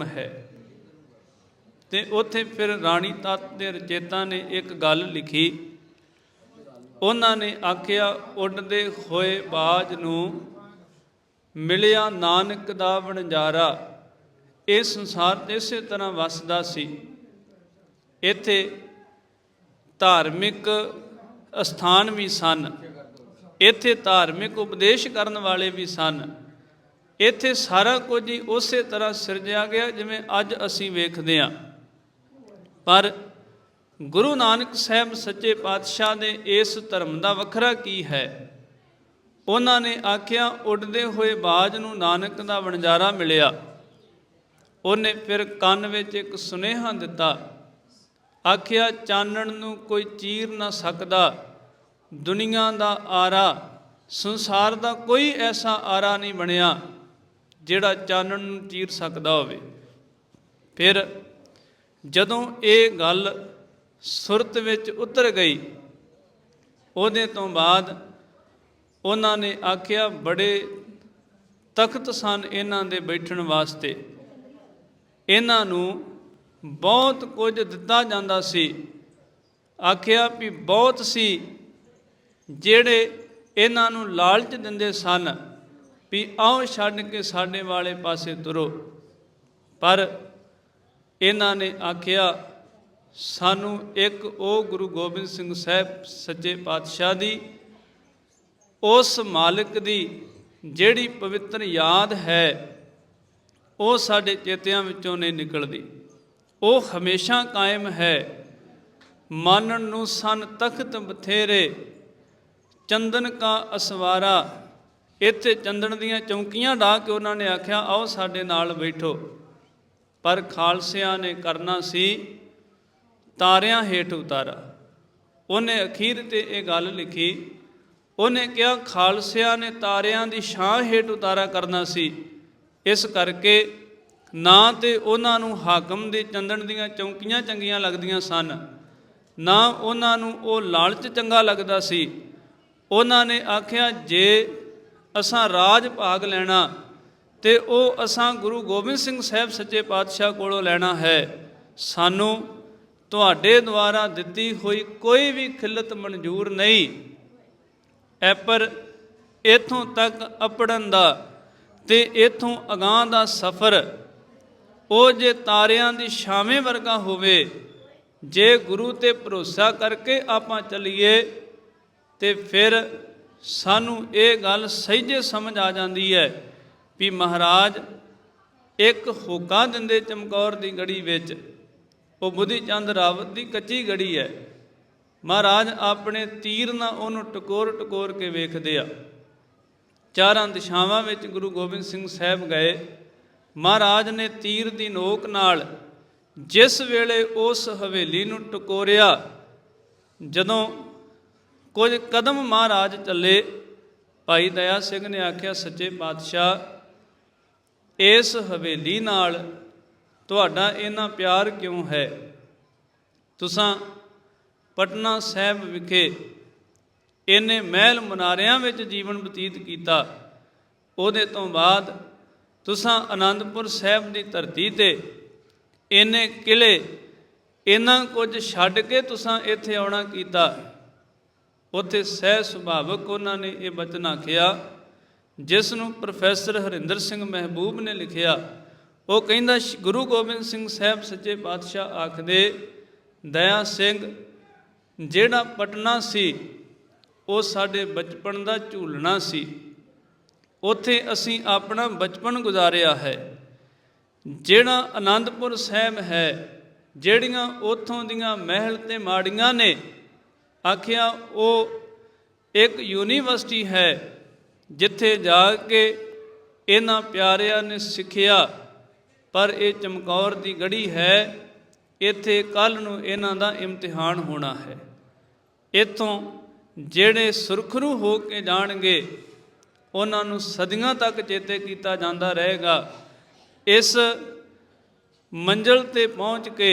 ਹੈ। ਤੇ ਉੱਥੇ ਫਿਰ ਰਾਣੀ ਤੱਤ ਦੇ ਰਚੇਤਾ ਨੇ ਇੱਕ ਗੱਲ ਲਿਖੀ। ਉਹਨਾਂ ਨੇ ਆਖਿਆ, ਉੱਡਦੇ ਹੋਏ ਬਾਜ ਨੂੰ ਮਿਲਿਆ ਨਾਨਕ ਦਾ ਵਣਜਾਰਾ। ਇਹ ਸੰਸਾਰ ਇਸੇ ਤਰ੍ਹਾਂ ਵਸਦਾ ਸੀ। ਇੱਥੇ ਧਾਰਮਿਕ ਅਸਥਾਨ ਵੀ ਸਨ। ਇੱਥੇ ਧਾਰਮਿਕ ਉਪਦੇਸ਼ ਕਰਨ ਵਾਲੇ ਵੀ ਸਨ। ਇੱਥੇ ਸਾਰਾ ਕੁਝ ਹੀ ਉਸੇ ਤਰ੍ਹਾਂ ਸਿਰਜਿਆ ਗਿਆ ਜਿਵੇਂ ਅੱਜ ਅਸੀਂ ਵੇਖਦੇ ਹਾਂ। ਪਰ ਗੁਰੂ ਨਾਨਕ ਸਾਹਿਬ ਸੱਚੇ ਪਾਤਸ਼ਾਹ ਦੇ ਇਸ ਧਰਮ ਦਾ ਵੱਖਰਾ ਕੀ ਹੈ? ਉਹਨਾਂ ਨੇ ਆਖਿਆ, ਉੱਡਦੇ ਹੋਏ ਬਾਜ ਨੂੰ ਨਾਨਕ ਦਾ ਵਣਜਾਰਾ ਮਿਲਿਆ। ਉਹਨੇ ਫਿਰ ਕੰਨ ਵਿੱਚ ਇੱਕ ਸੁਨੇਹਾ ਦਿੱਤਾ। ਆਖਿਆ, ਚਾਨਣ ਨੂੰ ਕੋਈ ਚੀਰ ਨਾ ਸਕਦਾ। ਦੁਨੀਆ ਦਾ ਆਰਾ, ਸੰਸਾਰ ਦਾ ਕੋਈ ਐਸਾ ਆਰਾ ਨਹੀਂ ਬਣਿਆ। ਜਿਹੜਾ ਚਾਨਣ ਨੂੰ ਚੀਰ ਸਕਦਾ ਹੋਵੇ। ਫਿਰ ਜਦੋਂ ਇਹ ਗੱਲ ਸੁਰਤ ਵਿੱਚ ਉਤਰ ਗਈ, ਉਹਦੇ ਤੋਂ ਬਾਅਦ ਉਹਨਾਂ ਨੇ ਆਖਿਆ, ਬੜੇ ਤਖਤ ਸਨ ਇਹਨਾਂ ਦੇ ਬੈਠਣ ਵਾਸਤੇ। ਇਹਨਾਂ ਨੂੰ ਬਹੁਤ ਕੁਝ ਦਿੱਤਾ ਜਾਂਦਾ ਸੀ। ਆਖਿਆ ਵੀ ਬਹੁਤ ਸੀ, ਜਿਹੜੇ ਇਹਨਾਂ ਨੂੰ ਲਾਲਚ ਦਿੰਦੇ ਸਨ। ਵੀ ਆਓ ਛੱਡ ਕੇ ਸਾਡੇ ਵਾਲੇ ਪਾਸੇ ਤੁਰੋ। ਪਰ ਇਹਨਾਂ ਨੇ ਆਖਿਆ, ਸਾਨੂੰ ਇੱਕ ਉਹ ਗੁਰੂ ਗੋਬਿੰਦ ਸਿੰਘ ਸਾਹਿਬ ਸੱਚੇ ਪਾਤਸ਼ਾਹ ਦੀ, ਉਸ ਮਾਲਕ ਦੀ ਜਿਹੜੀ ਪਵਿੱਤਰ ਯਾਦ ਹੈ, ਉਹ ਸਾਡੇ ਚੇਤਿਆਂ ਵਿੱਚੋਂ ਨਹੀਂ ਨਿਕਲਦੀ। ਉਹ ਹਮੇਸ਼ਾ ਕਾਇਮ ਹੈ। ਮਾਨਣ ਨੂੰ ਸਨ ਤਖਤ ਬਥੇਰੇ, ਚੰਦਨ ਕਾ ਅਸਵਾਰਾ ਇੱਥੇ ਚੰਦਨ ਦੀਆਂ ਚੌਂਕੀਆਂ ਢਾ ਕੇ ਉਹਨਾਂ ਨੇ ਆਖਿਆ, ਆਓ ਸਾਡੇ ਨਾਲ ਬੈਠੋ। ਪਰ ਖਾਲਸਿਆਂ ਨੇ ਕਰਨਾ ਸੀ ਤਾਰਿਆਂ ਹੇਠ ਉਤਾਰਾ। ਉਹਨੇ ਅਖੀਰ ਤੇ ਇਹ ਗੱਲ ਲਿਖੀ, ਉਹਨੇ ਕਿਹਾ, ਖਾਲਸਿਆਂ ਨੇ ਤਾਰਿਆਂ ਦੀ ਛਾਂ ਹੇਠ ਉਤਾਰਾ ਕਰਨਾ ਸੀ। ਇਸ ਕਰਕੇ ਨਾ ਤੇ ਉਹਨਾਂ ਨੂੰ ਹਾਕਮ ਦੇ ਚੰਦਨ ਦੀਆਂ ਚੌਂਕੀਆਂ ਚੰਗੀਆਂ ਲੱਗਦੀਆਂ ਸਨ, ਨਾ ਉਹਨਾਂ ਨੂੰ ਉਹ ਲਾਲਚ ਚੰਗਾ ਲੱਗਦਾ ਸੀ। ਉਹਨਾਂ ਨੇ ਆਖਿਆ, ਜੇ ਅਸਾਂ ਰਾਜ ਭਾਗ ਲੈਣਾ ਤੇ ਉਹ ਅਸਾਂ ਗੁਰੂ ਗੋਬਿੰਦ ਸਿੰਘ ਸਾਹਿਬ ਸੱਚੇ ਪਾਤਸ਼ਾਹ ਕੋਲੋਂ ਲੈਣਾ ਹੈ। ਸਾਨੂੰ ਤੁਹਾਡੇ ਦੁਆਰਾ ਦਿੱਤੀ ਹੋਈ ਕੋਈ ਵੀ ਖਿਲਤ ਮਨਜ਼ੂਰ ਨਹੀਂ। ਐ ਪਰ ਇਥੋਂ ਤੱਕ ਅਪੜਨ ਦਾ ਤੇ ਇਥੋਂ ਅਗਾਹ ਦਾ ਸਫ਼ਰ, ਉਹ ਜੇ ਤਾਰਿਆਂ ਦੀ ਛਾਵੇਂ ਵਰਗਾ ਹੋਵੇ, ਜੇ ਗੁਰੂ ਤੇ ਭਰੋਸਾ ਕਰਕੇ ਆਪਾਂ ਚੱਲੀਏ ਤੇ ਫਿਰ ਸਾਨੂੰ ਇਹ ਗੱਲ ਸਹਿਜੇ ਸਮਝ ਆ ਜਾਂਦੀ ਹੈ ਵੀ ਮਹਾਰਾਜ ਇੱਕ ਹੋਕਾ ਦਿੰਦੇ ਚਮਕੌਰ ਦੀ ਗੜੀ ਵਿੱਚ, ਉਹ ਬੁੱਧੀ ਚੰਦ ਰਾਵਤ ਦੀ ਕੱਚੀ ਗੜੀ ਹੈ। ਮਹਾਰਾਜ ਆਪਣੇ ਤੀਰ ਨਾਲ ਉਹਨੂੰ ਟਕੋਰ ਟਕੋਰ ਕੇ ਵੇਖਦੇ ਆ। ਚਾਰਾਂ ਦਿਸ਼ਾਵਾਂ ਵਿੱਚ ਗੁਰੂ ਗੋਬਿੰਦ ਸਿੰਘ ਸਾਹਿਬ ਗਏ। ਮਹਾਰਾਜ ਨੇ ਤੀਰ ਦੀ ਨੋਕ ਨਾਲ ਜਿਸ ਵੇਲੇ ਉਸ ਹਵੇਲੀ ਨੂੰ ਟਕੋਰਿਆ, ਜਦੋਂ ਕੁਝ ਕਦਮ ਮਹਾਰਾਜ ਚੱਲੇ। ਭਾਈ ਦਇਆ ਸਿੰਘ ਨੇ ਆਖਿਆ, ਸੱਚੇ ਪਾਤਸ਼ਾਹ, ਇਸ ਹਵੇਲੀ ਨਾਲ ਤੁਹਾਡਾ ਇੰਨਾ ਪਿਆਰ ਕਿਉਂ ਹੈ? ਤੁਸਾਂ ਪਟਨਾ ਸਾਹਿਬ ਵਿਖੇ ਇਹਨੇ ਮਹਿਲ ਮਨਾਰਿਆਂ ਵਿੱਚ ਜੀਵਨ ਬਤੀਤ ਕੀਤਾ। ਉਹਦੇ ਤੋਂ ਬਾਅਦ ਤੁਸਾਂ ਆਨੰਦਪੁਰ ਸਾਹਿਬ ਦੀ ਧਰਤੀ ਤੇ ਇਹਨੇ ਕਿਲੇ ਇਹਨਾਂ ਕੁਝ ਛੱਡ ਕੇ ਤੁਸਾਂ ਇੱਥੇ ਆਉਣਾ ਕੀਤਾ। ਉੱਥੇ ਸਹਿ ਸੁਭਾਵਕ ਉਹਨਾਂ ਨੇ ਇਹ ਬਚਨ ਆਖਿਆ, ਜਿਸ ਨੂੰ ਪ੍ਰੋਫੈਸਰ ਹਰਿੰਦਰ ਸਿੰਘ ਮਹਿਬੂਬ ਨੇ ਲਿਖਿਆ, ਉਹ ਕਹਿੰਦਾ ਗੁਰੂ ਗੋਬਿੰਦ ਸਿੰਘ ਸਾਹਿਬ ਸੱਚੇ ਪਾਤਸ਼ਾਹ ਆਖਦੇ, ਦਇਆ ਸਿੰਘ, ਜਿਹੜਾ ਪਟਨਾ ਸੀ, ਉਹ ਸਾਡੇ ਬਚਪਨ ਦਾ ਝੂਲਣਾ ਸੀ। ਉੱਥੇ ਅਸੀਂ ਆਪਣਾ ਬਚਪਨ ਗੁਜ਼ਾਰਿਆ ਹੈ। ਜਿਹੜਾ ਆਨੰਦਪੁਰ ਸਾਹਿਬ ਹੈ, ਜਿਹੜੀਆਂ ਉਥੋਂ ਦੀਆਂ ਮਹਿਲ ਤੇ ਮਾੜੀਆਂ ਨੇ ਆਖਿਆ, ਉਹ ਇੱਕ ਯੂਨੀਵਰਸਿਟੀ ਹੈ ਜਿੱਥੇ ਜਾ ਕੇ ਇਹਨਾਂ ਪਿਆਰਿਆਂ ਨੇ ਸਿੱਖਿਆ, ਪਰ ਇਹ ਚਮਕੌਰ ਦੀ ਗੜੀ ਹੈ, ਇੱਥੇ ਕੱਲ ਨੂੰ ਇਹਨਾਂ ਦਾ ਇਮਤਿਹਾਨ ਹੋਣਾ ਹੈ। ਇੱਥੋਂ ਜਿਹੜੇ ਸੁਰਖਰੂ ਹੋ ਕੇ ਜਾਣਗੇ, ਉਹਨਾਂ ਨੂੰ ਸਦੀਆਂ ਤੱਕ ਚੇਤੇ ਕੀਤਾ ਜਾਂਦਾ ਰਹੇਗਾ। ਇਸ ਮੰਜ਼ਲ ਤੇ ਪਹੁੰਚ ਕੇ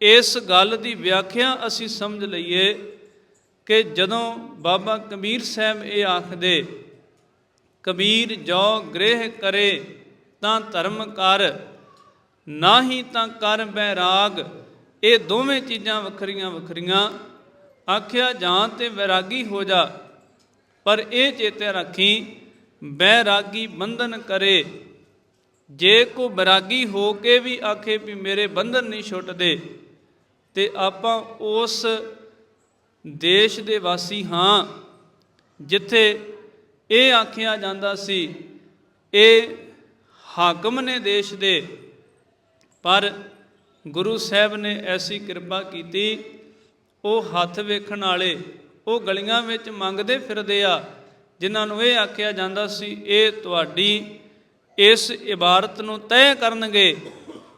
ਇਸ ਗੱਲ ਦੀ ਵਿਆਖਿਆ ਅਸੀਂ ਸਮਝ ਲਈਏ ਕਿ ਜਦੋਂ ਬਾਬਾ ਕਬੀਰ ਸਾਹਿਬ ਇਹ ਆਖਦੇ, ਕਬੀਰ ਜੋ ਗ੍ਰਹਿ ਕਰੇ ਤਾਂ ਧਰਮ ਕਰ ਨਾ ਹੀ ਤਾਂ ਕਰ ਬੈਰਾਗ। ਇਹ ਦੋਵੇਂ ਚੀਜ਼ਾਂ ਵੱਖਰੀਆਂ ਵੱਖਰੀਆਂ। ਆਖਿਆ, ਜਾਂ ਤੇ ਵੈਰਾਗੀ ਹੋ ਜਾ, ਪਰ ਇਹ ਚੇਤੇ ਰੱਖੀ, ਬੈਰਾਗੀ ਬੰਧਨ ਕਰੇ। ਜੇ ਕੋ ਬੈਰਾਗੀ ਹੋ ਕੇ ਵੀ ਆਖੇ ਵੀ ਮੇਰੇ ਬੰਧਨ ਨਹੀਂ ਛੁੱਟਦੇ ਤੇ ਆਪਾਂ ਉਸ ਦੇਸ਼ ਦੇ ਵਾਸੀ ਹਾਂ ਜਿੱਥੇ ਇਹ ਆਖਿਆ ਜਾਂਦਾ ਸੀ, ਇਹ ਹਾਕਮ ਨੇ ਦੇਸ਼ ਦੇ, ਪਰ ਗੁਰੂ ਸਾਹਿਬ ਨੇ ਐਸੀ ਕਿਰਪਾ ਕੀਤੀ, ਉਹ ਹੱਥ ਵੇਖਣ ਵਾਲੇ, ਉਹ ਗਲੀਆਂ ਵਿੱਚ ਮੰਗਦੇ ਫਿਰਦੇ ਆ, ਜਿਨ੍ਹਾਂ ਨੂੰ ਇਹ ਆਖਿਆ ਜਾਂਦਾ ਸੀ, ਇਹ ਤੁਹਾਡੀ ਇਸ ਇਬਾਰਤ ਨੂੰ ਤੈਅ ਕਰਨਗੇ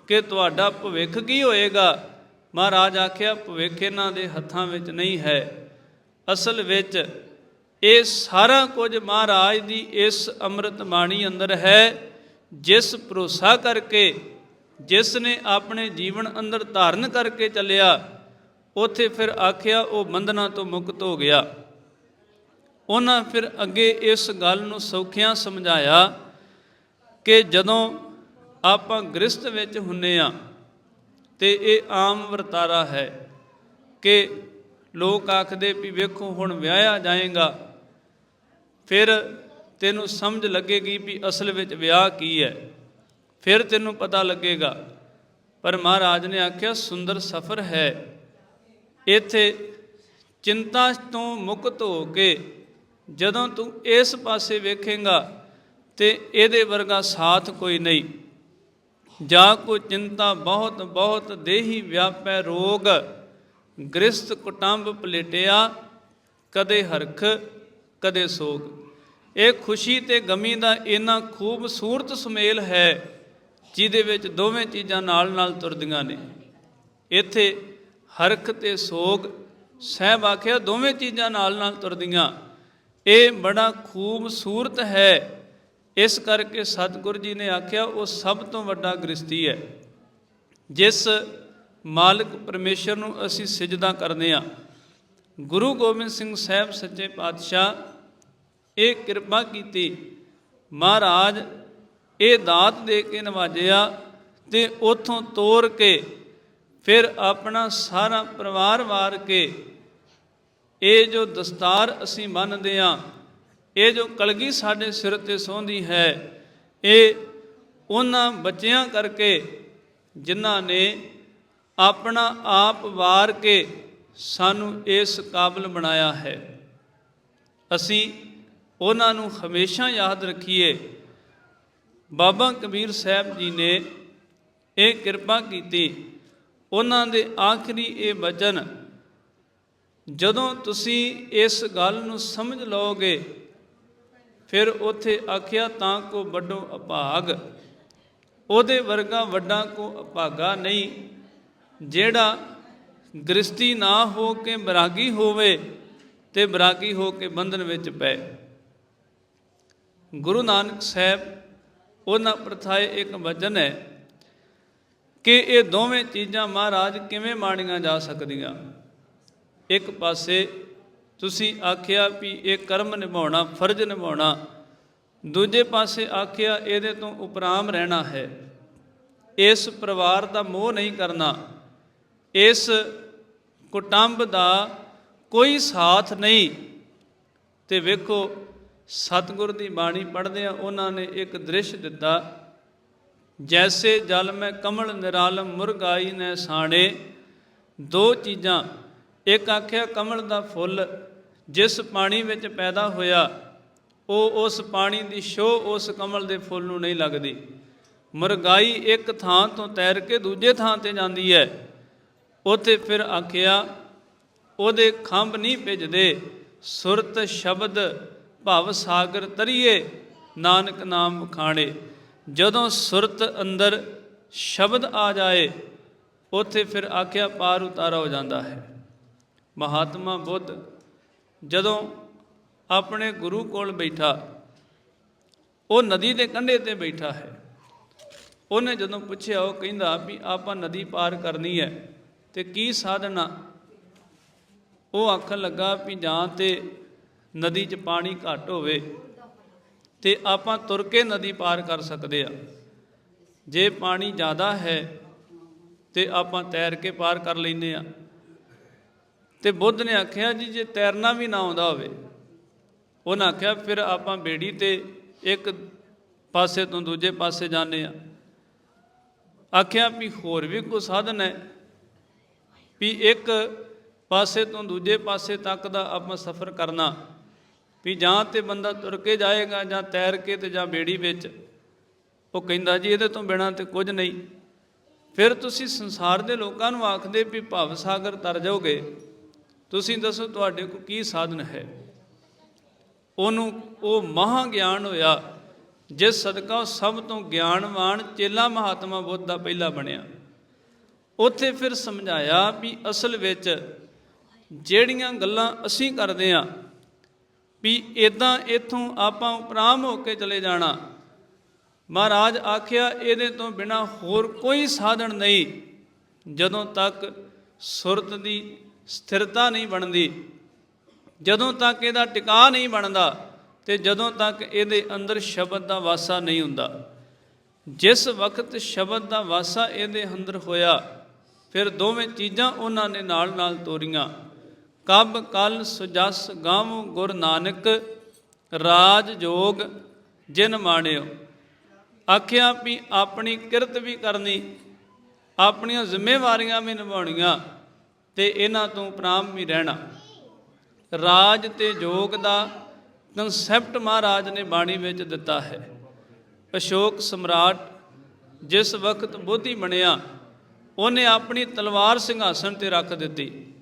ਕਿ ਤੁਹਾਡਾ ਭਵਿੱਖ ਕੀ ਹੋਏਗਾ। ਮਹਾਰਾਜ ਆਖਿਆ, ਭਵਿੱਖ ਇਹਨਾਂ ਦੇ ਹੱਥਾਂ ਵਿੱਚ ਨਹੀਂ ਹੈ। ਅਸਲ ਵਿੱਚ ਇਹ ਸਾਰਾ ਕੁਝ ਮਹਾਰਾਜ ਦੀ ਇਸ ਅੰਮ੍ਰਿਤ ਬਾਣੀ ਅੰਦਰ ਹੈ। ਜਿਸ ਭਰੋਸਾ ਕਰਕੇ, ਜਿਸ ਨੇ ਆਪਣੇ ਜੀਵਨ ਅੰਦਰ ਧਾਰਨ ਕਰਕੇ ਚੱਲਿਆ, ਉਥੇ ਫਿਰ ਆਖਿਆ, ਉਹ ਬੰਧਨਾਂ ਤੋਂ ਮੁਕਤ ਹੋ ਗਿਆ। ਉਹਨਾਂ ਫਿਰ ਅੱਗੇ ਇਸ ਗੱਲ ਨੂੰ ਸੌਖਿਆਂ ਸਮਝਾਇਆ ਕਿ ਜਦੋਂ ਆਪਾਂ ਗ੍ਰਸਥ ਵਿੱਚ ਹੁੰਨੇ ਆ ਤੇ ਇਹ ਆਮ ਵਰਤਾਰਾ ਹੈ ਕਿ ਲੋਕ ਆਖਦੇ ਵੀ ਵੇਖੋ, ਹੁਣ ਵਿਆਹਿਆ ਜਾਏਗਾ, ਫਿਰ ਤੈਨੂੰ ਸਮਝ ਲੱਗੇਗੀ ਵੀ ਅਸਲ ਵਿੱਚ ਵਿਆਹ ਕੀ ਹੈ। ਫਿਰ ਤੈਨੂੰ ਪਤਾ ਲੱਗੇਗਾ। ਪਰ ਮਹਾਰਾਜ ਨੇ ਆਖਿਆ, ਸੁੰਦਰ ਸਫ਼ਰ ਹੈ। ਇੱਥੇ ਚਿੰਤਾ ਤੋਂ ਮੁਕਤ ਹੋ ਕੇ ਜਦੋਂ ਤੂੰ ਇਸ ਪਾਸੇ ਵੇਖੇਗਾ ਤੇ ਇਹਦੇ ਵਰਗਾ ਸਾਥ ਕੋਈ ਨਹੀਂ। ਜਾ ਕੋ ਚਿੰਤਾ ਬਹੁਤ ਬਹੁਤ ਦੇਹੀ ਵਿਆਪੈ ਰੋਗ। ਗ੍ਰਸਤ ਕੁਟੰਬ ਪਲੇਟਿਆ, ਕਦੇ ਹਰਖ, ਕਦੇ ਸੋਗ। ਇਹ ਖੁਸ਼ੀ ਤੇ ਗਮੀ ਦਾ ਇੰਨਾ ਖੂਬਸੂਰਤ ਸੁਮੇਲ ਹੈ, ਜਿਹਦੇ ਵਿੱਚ ਦੋਵੇਂ ਚੀਜ਼ਾਂ ਨਾਲ ਨਾਲ ਤੁਰਦੀਆਂ ਨੇ। ਇੱਥੇ ਹਰਖ ਤੇ ਸੋਗ, ਸਹਿਬ ਆਖਿਆ ਦੋਵੇਂ ਚੀਜ਼ਾਂ ਨਾਲ ਨਾਲ ਤੁਰਦੀਆਂ। ਇਹ ਬੜਾ ਖੂਬਸੂਰਤ ਹੈ। ਇਸ ਕਰਕੇ ਸਤਿਗੁਰੂ ਜੀ ਨੇ ਆਖਿਆ, ਉਹ ਸਭ ਤੋਂ ਵੱਡਾ ਗ੍ਰਸਤੀ ਹੈ, ਜਿਸ ਮਾਲਕ ਪਰਮੇਸ਼ਰ ਨੂੰ ਅਸੀਂ ਸਿਜਦਾ ਕਰਦੇ ਆ ਗੁਰੂ ਗੋਬਿੰਦ ਸਿੰਘ ਸਾਹਿਬ ਸੱਚੇ ਪਾਤਸ਼ਾਹ, ਇਹ ਕਿਰਪਾ ਕੀਤੀ। ਮਹਾਰਾਜ, ਇਹ ਦਾਤ ਦੇ ਕੇ ਨਵਾਜਿਆ ਤੇ ਉਥੋਂ ਤੋਰ ਕੇ ਫਿਰ ਆਪਣਾ ਸਾਰਾ ਪਰਿਵਾਰ ਵਾਰ ਕੇ ਇਹ ਜੋ ਦਸਤਾਰ ਅਸੀਂ ਮੰਨਦੇ ਆ ਇਹ ਜੋ ਕਲਗੀ ਸਾਡੇ ਸਿਰ ਤੇ ਸੌਂਦੀ ਹੈ, ਇਹ ਉਹਨਾਂ ਬੱਚਿਆਂ ਕਰਕੇ ਜਿਨ੍ਹਾਂ ਨੇ ਆਪਣਾ ਆਪ ਵਾਰ ਕੇ ਸਾਨੂੰ ਇਸ ਕਾਬਲ ਬਣਾਇਆ ਹੈ। ਅਸੀਂ ਉਹਨਾਂ ਨੂੰ ਹਮੇਸ਼ਾ ਯਾਦ ਰੱਖੀਏ। ਬਾਬਾ ਕਬੀਰ ਸਾਹਿਬ ਜੀ ਨੇ ਇਹ ਕਿਰਪਾ ਕੀਤੀ। ਉਹਨਾਂ ਦੇ ਆਖਰੀ ਇਹ ਵਚਨ, ਜਦੋਂ ਤੁਸੀਂ ਇਸ ਗੱਲ ਨੂੰ ਸਮਝ ਲਓਗੇ ਫਿਰ ਉਥੇ ਆਖਿਆ, ਤਾਂ ਕੋ ਵੱਡੋ ਅਭਾਗ ਉਹਦੇ ਵਰਗਾ ਵੱਡਾ ਕੋ ਅਭਾਗਾ ਨਹੀਂ। ਜਿਹੜਾ ਗ੍ਰਸਤੀ ਨਾ ਹੋ ਕੇ ਬਰਾਗੀ ਹੋਵੇ ਤੇ ਬਰਾਗੀ ਹੋ ਕੇ ਬੰਧਨ ਵਿੱਚ ਪਏ। ਗੁਰੂ ਨਾਨਕ ਸਾਹਿਬ, ਉਹਨਾਂ ਪ੍ਰਥਾਏ ਇੱਕ ਵਚਨ ਹੈ ਕਿ ਇਹ ਦੋਵੇਂ ਚੀਜ਼ਾਂ ਮਹਾਰਾਜ ਕਿਵੇਂ ਮਾਣੀਆਂ ਜਾ ਸਕਦੀਆਂ? ਇੱਕ ਪਾਸੇ ਤੁਸੀਂ ਆਖਿਆ ਵੀ ਇਹ ਕਰਮ ਨਿਭਾਉਣਾ, ਫਰਜ਼ ਨਿਭਾਉਣਾ, ਦੂਜੇ ਪਾਸੇ ਆਖਿਆ ਇਹਦੇ ਤੋਂ ਉਪਰਾਮ ਰਹਿਣਾ ਹੈ। ਇਸ ਪਰਿਵਾਰ ਦਾ ਮੋਹ ਨਹੀਂ ਕਰਨਾ, ਇਸ ਕੁਟੰਬ ਦਾ ਕੋਈ ਸਾਥ ਨਹੀਂ। ਤੇ ਵੇਖੋ, ਸਤਿਗੁਰ ਦੀ ਬਾਣੀ ਪੜ੍ਹਦੇ ਆ ਉਹਨਾਂ ਨੇ ਇੱਕ ਦ੍ਰਿਸ਼ ਦਿੱਤਾ, ਜੈਸੇ ਜਲ ਮੈਂ ਕਮਲ ਨਿਰਾਲਮ ਮੁਰਗਾਈ ਨੇ ਸਾਣੇ। ਦੋ ਚੀਜ਼ਾਂ, ਇੱਕ ਆਖਿਆ ਕਮਲ ਦਾ ਫੁੱਲ ਜਿਸ ਪਾਣੀ ਵਿੱਚ ਪੈਦਾ ਹੋਇਆ, ਉਹ ਉਸ ਪਾਣੀ ਦੀ ਸ਼ੋਅ ਉਸ ਕਮਲ ਦੇ ਫੁੱਲ ਨੂੰ ਨਹੀਂ ਲੱਗਦੀ। ਮੁਰਗਾਈ ਇੱਕ ਥਾਂ ਤੋਂ ਤੈਰ ਕੇ ਦੂਜੇ ਥਾਂ ਤੇ ਜਾਂਦੀ ਹੈ। ਉਥੇ ਫਿਰ ਆਖਿਆ, ਉਹਦੇ ਖੰਭ ਨਹੀਂ ਭਿੱਜਦੇ, ਸੁਰਤ ਸ਼ਬਦ ਭਵ ਸਾਗਰ ਤਰੀਏ, ਨਾਨਕ ਨਾਮ ਖਾਣੇ। ਜਦੋਂ ਸੁਰਤ ਅੰਦਰ ਸ਼ਬਦ ਆ ਜਾਏ, ਉਥੇ ਫਿਰ ਆਖਿਆ, ਪਾਰ ਉਤਾਰਾ ਹੋ ਜਾਂਦਾ ਹੈ। ਮਹਾਤਮਾ ਬੁੱਧ ਜਦੋਂ ਆਪਣੇ ਗੁਰੂ ਕੋਲ ਬੈਠਾ, ਉਹ ਨਦੀ ਦੇ ਕੰਢੇ ਤੇ ਬੈਠਾ ਹੈ। ਉਹਨੇ ਜਦੋਂ ਪੁੱਛਿਆ, ਉਹ ਕਹਿੰਦਾ ਵੀ ਆਪਾਂ ਨਦੀ ਪਾਰ ਕਰਨੀ ਹੈ ਤੇ ਕੀ ਸਾਧਨਾ ਉਹ ਆਖਣ ਲੱਗਾ ਵੀ ਜਾਂ ਤੇ ਨਦੀ 'ਚ ਪਾਣੀ ਘੱਟ ਹੋਵੇ ਤੇ ਆਪਾਂ ਤੁਰ ਕੇ ਨਦੀ ਪਾਰ ਕਰ ਸਕਦੇ ਆ। ਜੇ ਪਾਣੀ ਜ਼ਿਆਦਾ ਹੈ ਤੇ ਆਪਾਂ ਤੈਰ ਕੇ ਪਾਰ ਕਰ ਲੈਨੇ ਆ। ਤੇ ਬੁੱਧ ਨੇ ਆਖਿਆ ਜੀ, ਜੇ ਤੈਰਨਾ ਵੀ ਨਾ ਆਉਂਦਾ ਹੋਵੇ, ਉਹਨਾਂ ਆਖਿਆ, ਫਿਰ ਆਪਾਂ ਬੇੜੀ ਤੇ ਇੱਕ ਪਾਸੇ ਤੋਂ ਦੂਜੇ ਪਾਸੇ ਜਾਂਦੇ ਆ ਆਖਿਆ ਵੀ ਹੋਰ ਵੀ ਕੋਈ ਸਾਧਨ ਹੈ ਵੀ ਇੱਕ ਪਾਸੇ ਤੋਂ ਦੂਜੇ ਪਾਸੇ ਤੱਕ ਦਾ ਆਪਾਂ ਸਫ਼ਰ ਕਰਨਾ, ਵੀ ਜਾਂ ਤੇ ਬੰਦਾ ਤੁਰ ਕੇ ਜਾਏਗਾ ਜਾਂ ਤੈਰ ਕੇ ਤੇ ਜਾਂ ਬੇੜੀ ਵਿੱਚ, ਉਹ ਕਹਿੰਦਾ ਜੀ, ਇਹਦੇ ਤੋਂ ਬਿਨਾ ਤੇ ਕੁਝ ਨਹੀਂ। ਫਿਰ ਤੁਸੀਂ ਸੰਸਾਰ ਦੇ ਲੋਕਾਂ ਨੂੰ ਆਖਦੇ ਵੀ ਭਵ ਸਾਗਰ ਤਰ ਜਾਓਗੇ ਤੁਸੀਂ ਦੱਸੋ ਤੁਹਾਡੇ ਕੋਲ ਕੀ ਸਾਧਨ ਹੈ? ਉਹਨੂੰ ਉਹ ਮਹਾ ਗਿਆਨ ਹੋਇਆ, ਜਿਸ ਸਦਕਾ ਉਹ ਸਭ ਤੋਂ ਗਿਆਨਵਾਨ ਚੇਲਾ ਮਹਾਤਮਾ ਬੁੱਧ ਦਾ ਪਹਿਲਾ ਬਣਿਆ। ਉੱਥੇ ਫਿਰ ਸਮਝਾਇਆ ਵੀ ਅਸਲ ਵਿੱਚ ਜਿਹੜੀਆਂ ਗੱਲਾਂ ਅਸੀਂ ਕਰਦੇ ਆ ਵੀ ਇਦਾਂ ਇਥੋਂ ਆਪਾਂ ਉਪਰਾਮ ਹੋ ਕੇ ਚਲੇ ਜਾਣਾ। ਮਹਾਰਾਜ ਆਖਿਆ, ਇਹਦੇ ਤੋਂ ਬਿਨਾ ਹੋਰ ਕੋਈ ਸਾਧਨ ਨਹੀਂ। ਜਦੋਂ ਤੱਕ ਸੁਰਤ ਦੀ ਸਥਿਰਤਾ ਨਹੀਂ ਬਣਦੀ। ਜਦੋਂ ਤੱਕ ਇਹਦਾ ਟਿਕਾ ਨਹੀਂ ਬਣਦਾ ਤੇ ਜਦੋਂ ਤੱਕ ਇਹਦੇ ਅੰਦਰ ਸ਼ਬਦ ਦਾ ਵਾਸਾ ਨਹੀਂ ਹੁੰਦਾ। ਜਿਸ ਵਕਤ ਸ਼ਬਦ ਦਾ ਵਾਸਾ ਇਹਦੇ ਅੰਦਰ ਹੋਇਆ, ਫਿਰ ਦੋਵੇਂ ਚੀਜ਼ਾਂ ਉਹਨਾਂ ਨੇ ਨਾਲ ਨਾਲ ਤੋਰੀਆਂ। ਕਬ, ਕਲ, ਸੁਜਸ ਗਾਵ ਗੁਰ ਨਾਨਕ, ਰਾਜ, ਜੋਗ, ਜਿਨ ਮਾਣਿਓ। ਆਖਿਆ ਵੀ ਆਪਣੀ ਕਿਰਤ ਵੀ ਕਰਨੀ, ਆਪਣੀਆਂ ਜ਼ਿੰਮੇਵਾਰੀਆਂ ਵੀ ਨਿਭਾਉਣੀਆਂ। ਤੇ ਇਹਨਾਂ ਤੋਂ ਪ੍ਰਾਮ ਵੀ ਰਹਿਣਾ। ਰਾਜ ਤੇ ਜੋਗ ਦਾ ਕਨਸੈਪਟ ਮਹਾਰਾਜ ਨੇ ਬਾਣੀ ਵਿੱਚ ਦਿੱਤਾ ਹੈ। ਅਸ਼ੋਕ ਸਮਰਾਟ ਜਿਸ ਵਕਤ ਬੋਧੀ ਬਣਿਆ, ਉਹਨੇ ਆਪਣੀ ਤਲਵਾਰ ਸਿੰਘਾਸਣ ਤੇ ਰੱਖ ਦਿੱਤੀ।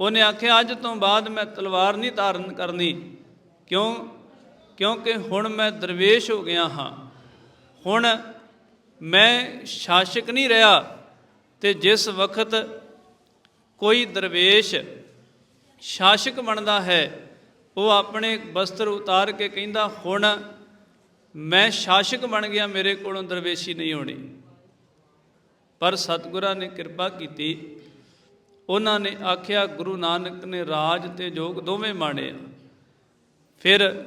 ਉਹਨੇ ਆਖਿਆ, ਅੱਜ ਤੋਂ ਬਾਅਦ ਮੈਂ ਤਲਵਾਰ ਨਹੀਂ ਧਾਰਨ ਕਰਨੀ। ਕਿਉਂ? ਕਿਉਂਕਿ ਹੁਣ ਮੈਂ ਦਰਵੇਸ਼ ਹੋ ਗਿਆ ਹਾਂ। ਹੁਣ ਮੈਂ ਸ਼ਾਸਕ ਨਹੀਂ ਰਿਹਾ ਤੇ ਜਿਸ ਵਕਤ ਕੋਈ ਦਰਵੇਸ਼ ਸ਼ਾਸਕ ਬਣਦਾ ਹੈ, ਉਹ ਆਪਣੇ ਬਸਤਰ ਉਤਾਰ ਕੇ ਕਹਿੰਦਾ, ਹੁਣ ਮੈਂ ਸ਼ਾਸਕ ਬਣ ਗਿਆ, ਮੇਰੇ ਕੋਲੋਂ ਦਰਵੇਸ਼ੀ ਨਹੀਂ ਹੋਣੀ। ਪਰ ਸਤਿਗੁਰਾਂ ਨੇ ਕਿਰਪਾ ਕੀਤੀ। ਉਹਨਾਂ ਨੇ ਆਖਿਆ, ਗੁਰੂ ਨਾਨਕ ਨੇ ਰਾਜ ਤੇ ਜੋਗ ਦੋਵੇਂ ਮਾਣਿਆ ਫਿਰ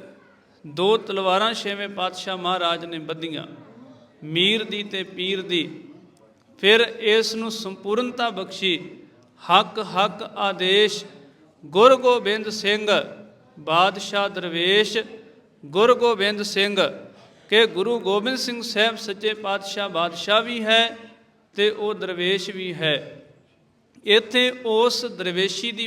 ਦੋ ਤਲਵਾਰਾਂ ਛੇਵੇਂ ਪਾਤਸ਼ਾਹ ਮਹਾਰਾਜ ਨੇ ਬੱਧੀਆਂ, ਮੀਰ ਦੀ ਤੇ ਪੀਰ ਦੀ। ਫਿਰ ਇਸ ਨੂੰ ਸੰਪੂਰਨਤਾ ਬਖਸ਼ੀ। ਹੱਕ ਹੱਕ ਆਦੇਸ਼, ਗੁਰ ਗੋਬਿੰਦ ਸਿੰਘ, ਬਾਦਸ਼ਾਹ ਦਰਵੇਸ਼, ਗੁਰ ਗੋਬਿੰਦ ਸਿੰਘ, ਕਿ ਗੁਰੂ ਗੋਬਿੰਦ ਸਿੰਘ ਸਾਹਿਬ ਸੱਚੇ ਪਾਤਸ਼ਾਹ ਬਾਦਸ਼ਾਹ ਵੀ ਹੈ ਤੇ ਉਹ ਦਰਵੇਸ਼ ਵੀ ਹੈ। ਇੱਥੇ ਉਸ ਦਰਵੇਸ਼ੀ ਦੀ